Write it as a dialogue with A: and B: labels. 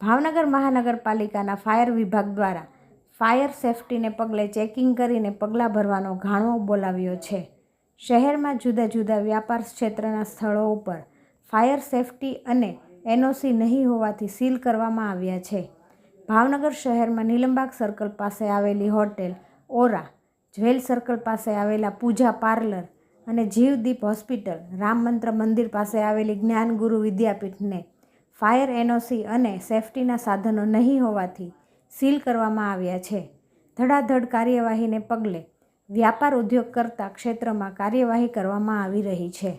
A: ભાવનગર મહાનગરપાલિકાના ફાયર વિભાગ દ્વારા ફાયર સેફટીને પગલે ચેકિંગ કરીને પગલાં ભરવાનો ઘાણો બોલાવ્યો છે. શહેરમાં જુદા જુદા વ્યાપાર ક્ષેત્રના સ્થળો ઉપર ફાયર સેફટી અને એનઓસી નહીં હોવાથી સીલ કરવામાં આવ્યા છે. ભાવનગર શહેરમાં નીલંબાગ સર્કલ પાસે આવેલી હોટેલ, ઓરા, જ્વેલ સર્કલ પાસે આવેલા પૂજા પાર્લર અને જીવદીપ હોસ્પિટલ, રામ મંત્ર મંદિર પાસે આવેલી જ્ઞાનગુરુ વિદ્યાપીઠને ફાયર એનઓસી અને સેફટીના સાધનો નહીં હોવાથી સીલ કરવામાં આવ્યા છે. ધડાધડ કાર્યવાહીને પગલે વ્યાપાર ઉદ્યોગ કરતા ક્ષેત્રમાં કાર્યવાહી કરવામાં આવી રહી છે.